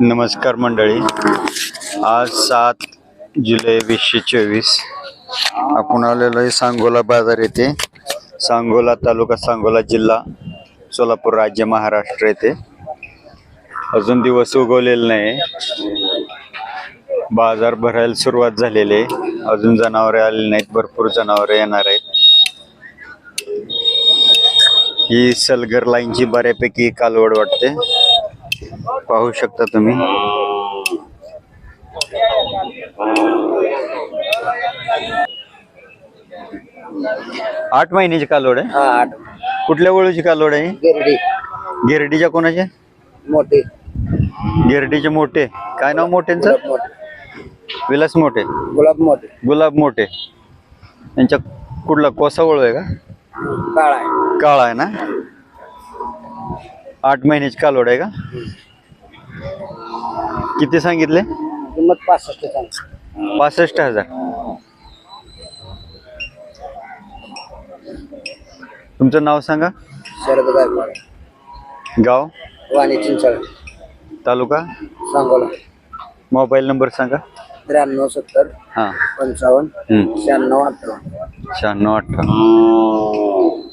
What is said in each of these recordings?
नमस्कार मंडळी. आज सात जुलै वीसशे चोवीस. आपण आलेलो आहे सांगोला बाजार येथे. सांगोला तालुका सांगोला जिल्हा सोलापूर राज्य महाराष्ट्र येथे. अजून दिवस उगवलेला नाही. बाजार भरायला सुरुवात झालेली आहे. अजून जनावरे आलेली नाहीत. भरपूर जनावरे येणार आहेत. ही सलगर लाईनची बऱ्यापैकी कालवड वाटते. पाहू शकता तुम्ही. आठ महिन्याची कालोड आहे? हा आठ कुठल्या वळूची कालोड आहे? गिरडी. गिरडीच्या कोणाचे? मोठी. गिरडीचे मोठे. काय नाव मोठ्यांचं? गुलाब मोठे. विलास मोठे. गुलाब मोठे. गुलाब मोठे. यांच्या कुठला कोसा वळू आहे का? काळा आहे. काळा आहे ना? आठ महिन्याची कालोड आहे का? किती सांगितले? किंमत पासष्ट पासष्ट हजार. तुमचं नाव सांगा? शरद गायकवाड. गाव? वाणी चिंचळ तालुका? सांगोला. मोबाईल नंबर सांगा. त्र्याण्णव सत्तर हां. पंचावन्न हम्म. शहाण्णव अठ्ठावन्न. शहाण्णव अठ्ठावन्न.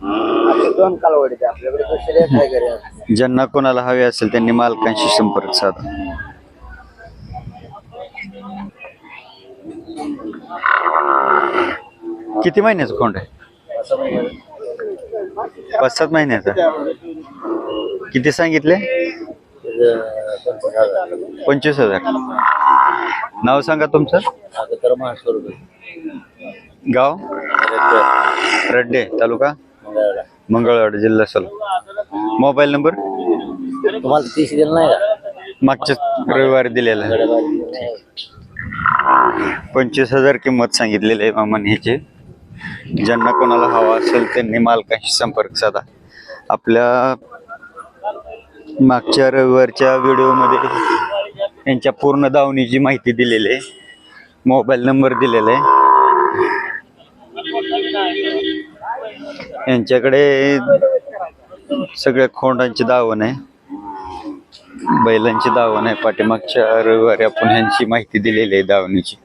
असे दोन कालवडीचे आपल्याकडे दुसरे काय घरी ज्यांना कोणाला हवे असेल त्यांनी मालकांशी संपर्क साधा. किती महिन्याचा कोंड आहे? पाच सात महिन्याचा किती सांगितले? पंचवीस हजार. नाव सांगा तुमचं? तर गाव? रड्डे तालुका? मंगळवाड जिल्हा सोलापूर मोबाईल नंबर? तुम्हाला तीस दिलं नाही का? मागच्या रविवारी दिलेला. पंचवीस हजार किंमत सांगितलेली आहे मामान ह्याची. ज्यांना कोणाला हवा असेल त्यांनी मालकांशी संपर्क साधा. आपल्या मागच्या रविवारच्या व्हिडिओमध्ये यांच्या पूर्ण दावणीची माहिती दिलेली आहे. मोबाईल नंबर दिलेला आहे. यांच्याकडे सगळ्या खोंडांची दावण आहे. बैलांची दावण आहे. पाठीमागच्या रविवारी आपण ह्यांची माहिती दिलेली आहे दावणीची.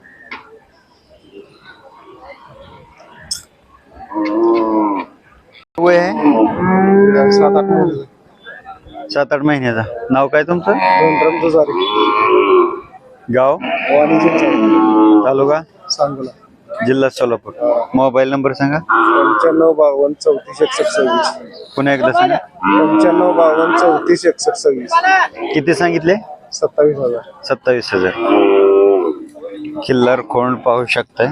वय आहे? सात आठ सात आठ महिन्याचा. नाव काय तुमचं? गाव? तालुका? सांगोला. जिल्हा सोलापूर. मोबाईल नंबर सांगा. पंच्याण्णव बावन्न चौतीस एकसष्ट सव्वीस. पुन्हा एकदा सांगा. पंच्याण्णव बावन्न चौतीस एकसष्ट सव्वीस. किती सांगितले? सत्तावीस हजार. सत्तावीस हजार. किल्लार खोंड पाहू शकताय.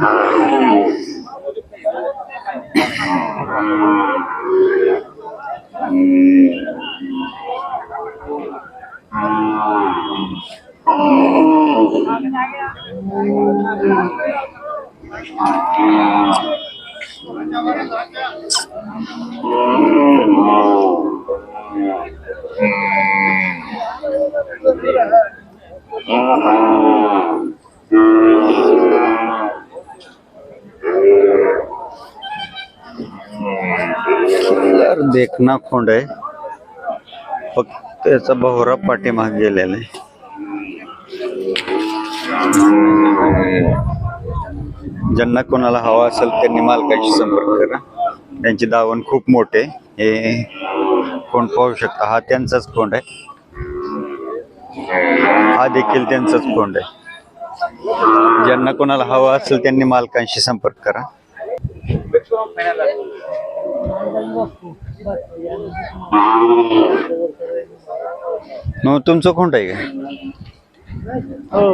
देखना खोंड आहे. फक्त त्याचा भोवरा पाठीमाग गेलेला आहे. ज्यांना कोणाला हवा असेल त्यांनी मालकाशी संपर्क करा. त्यांची दावण खूप मोठे हे कोण पाहू शकता हा त्यांचाच कोंड आहे. हा देखील त्यांचाच कोंड आहे. ज्यांना कोणाला हवा असेल त्यांनी मालकांशी संपर्क करा. मग तुमचं कोंड आहे का? हो.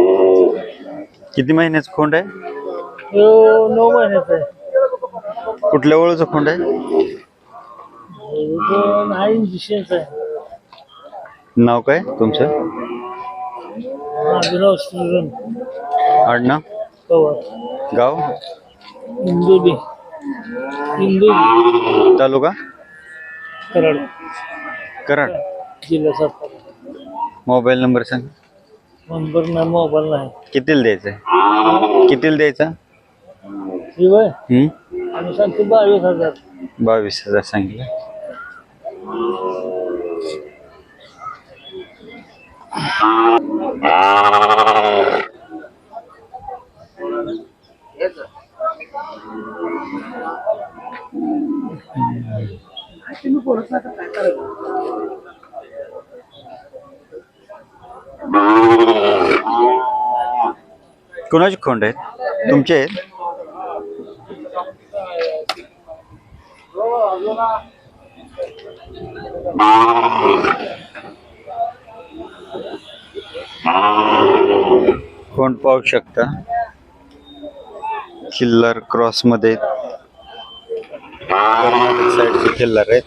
किती महिन्याचं खोंड आहे? नऊ महिन्याचा आहे. कुठल्या ओळूचं खोंड आहे? दोन इंजेक्शनचा आहे. नाव काय तुमचं? माझं आडनाव? पवार गाव? तालुका? कराड. कराड. जिल्हा सातारा. मोबाईल नंबर सांग. नंबर नाही मोबाईल नाही. कितीला द्यायचं? कितीला द्यायचं? शिवाय हम्म? आणि सांगतो बावीस हजार. बावीस हजार सांगितलं. कोणाचे खोंड आहेत? तुमचे कोण पाहू शकता. किल्लर क्रॉसमध्ये साईडचे किल्लर आहेत.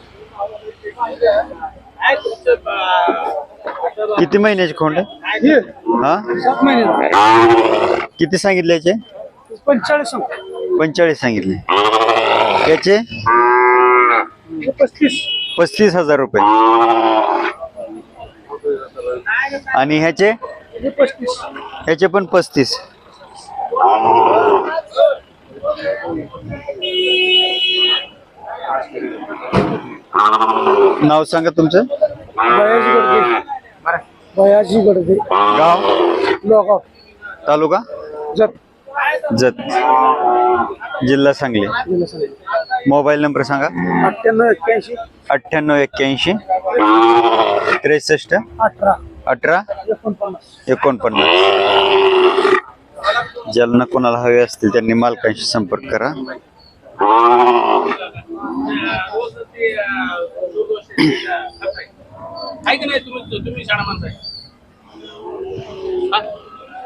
किती महिन्याचे खोंड आहे हा? सात महिने. किती सांगितले याचे? पंचेचाळीस पंचेचाळीस सांगितले. याचे? पस्तीस. पस्तीस हजार रुपये. आणि ह्याचे? पस्तीस. ह्याचे पण पस्तीस. नाव सांगा तुमचं? बयाजी गडदे बयाजी गडदे गाव? तालुका? जत. जत. जिल्हा सांगली. जिल्हा सांगली. मोबाईल नंबर सांगा. अठ्ठ्याण्णव एक्क्याऐंशी. अठ्ठ्याण्णव एक्क्याऐंशी. त्रेसष्ट. अठरा. अठरा. एकोणपन्नास. एकोणपन्नास. ज्यांना कोणाला हवे असतील त्यांनी मालकांशी संपर्क करा. नाही तुम्ही तुम्ही शाळा माणसं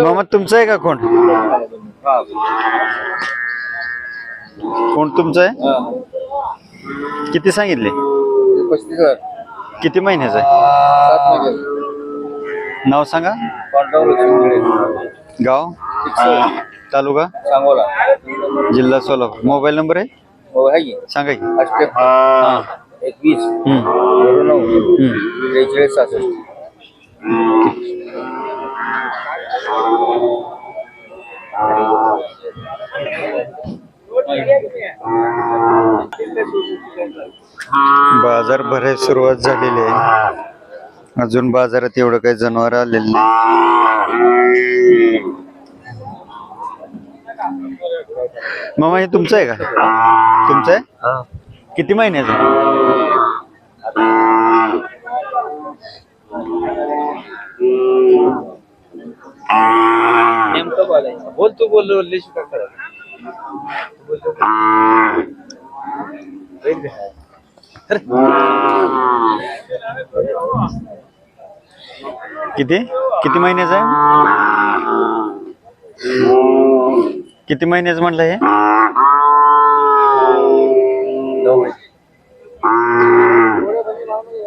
मोहम्मद तुमचं आहे का कोण? कोण तुमचं आहे? किती सांगितले? पस्तीस हजार. किती महिन्याचं आहे? सात महिने. नाव सांगा. गाव? तालुका? सांगोला. जिल्हा सोलापूर. मोबाईल नंबर आहे? हो आहे की? सांगा की. एकवीस. हम्म, झिरो नऊ. हम्म. त्रेचाळीस सहासष्ट. बाजार भरायला सुरुवात झालेली आहे. अजून बाजारात एवढं काही जनावर आलेलं नाही. मामा हे तुमचं आहे का? तुमचं आहे? किती महिन्याचं नेमकं बोलायचं. बोल तू बोल बोलले किती? किती महिन्याचं आहे? किती महिन्याचं म्हटलं हे?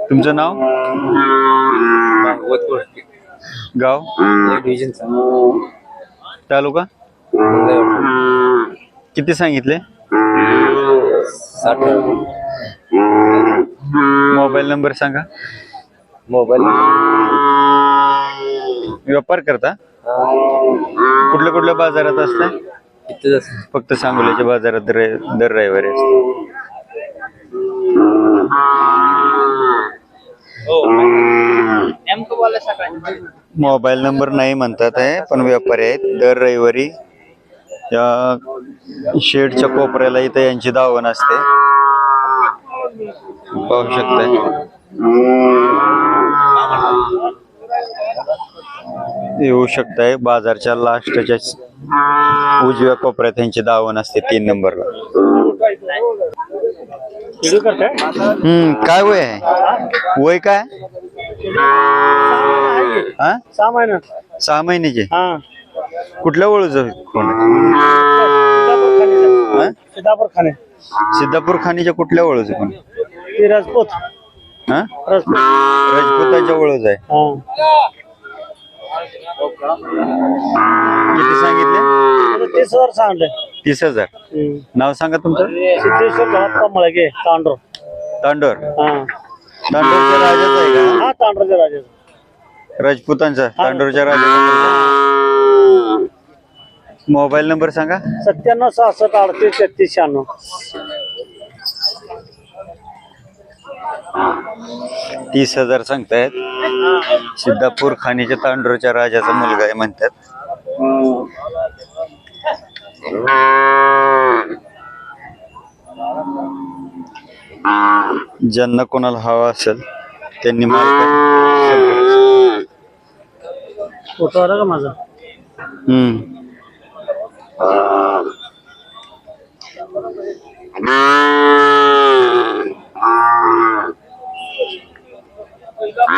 तुमचं नाव? गाव? तालुका? किती सांगितले? मोबाईल नंबर सांगा. मोबाईल व्यापार करता? कुठल्या कुठल्या बाजारात असतं इथं असं? फक्त सांगोल्याच्या बाजारात रे- दर रविवारी असतं. हो. नेमकं बोलला सकाळी मोबाईल नंबर नाही म्हणतात आहे पण व्यापारी आहेत. दर रविवारी या शेडच्या कोपऱ्याला इथं यांची दावण असते. पाहू शकताय. येऊ शकताय. बाजारच्या लास्टच्या उजव्या कोपऱ्यात यांची दावण असते तीन नंबरला. हम्म काय वय आहे? वय काय? हा? सहा महिना सहा महिन्याचे. हा. कुठल्या ओळूचं कोण? आहे? हा? सीतापूर खाणे सिद्धापूर खानीच्या कुठल्या ओळूचं कोण? राजपूत. हा? राजपूत. राजपुताच्या ओळूच आहे. हा. किती सांगितले? तीस हजार सांगले. तीस हजार. नाव सांगा तुमचं? सिद्धेश्वर मळगे तांडूर. तांडोर. हा. तांडोरच्या राजाचा आहे का? हा तांडूरच्या राजा राजपुतांचा तांडोरच्या राजाचा. मोबाईल नंबर सांगा. सत्त्याण्णव सहासष्ट अडतीस तेहतीस शहाण्णव. तीस हजार सांगतायत. सिद्धापूर खानीच्या तांडोरच्या राजाचा मुलगा आहे म्हणतात. ज्यांना कोणाला हवा असेल त्यांनी फोटो आला का माझा? हम्म. à.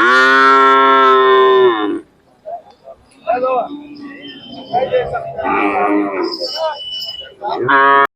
à.